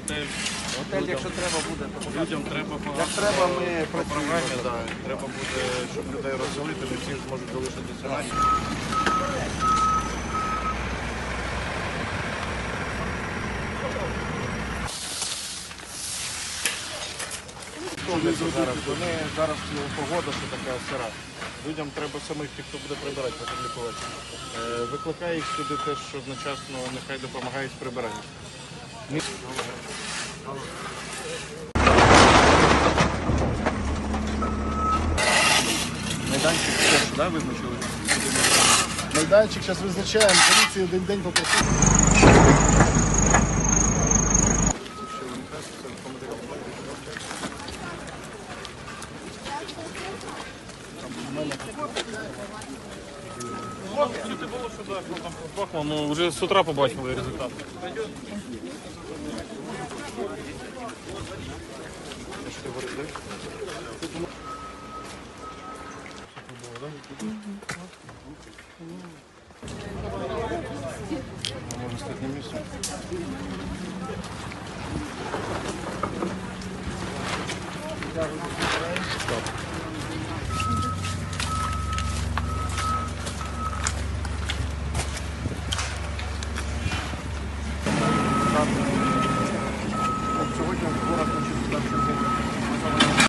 готель. Готель, якщо треба буде, то. Людям треба Як треба, ми по програмі, да. треба буде, щоб людей розселити, не всі зможуть залишитися на ніч. Вони зараз погода, що така сира. Людям треба самих тих, хто буде прибирати, публікувати. Е, викликає їх сюди теж одночасно, нехай допомагають з прибиранням. Майданчик теж да, визначили. Майданчик зараз визначаємо, поліції один день попросили. Чути було, що так, там пахло, ну вже з утра побачили результат. Можно стать на месте. Так. Сьогодні город почувствував, що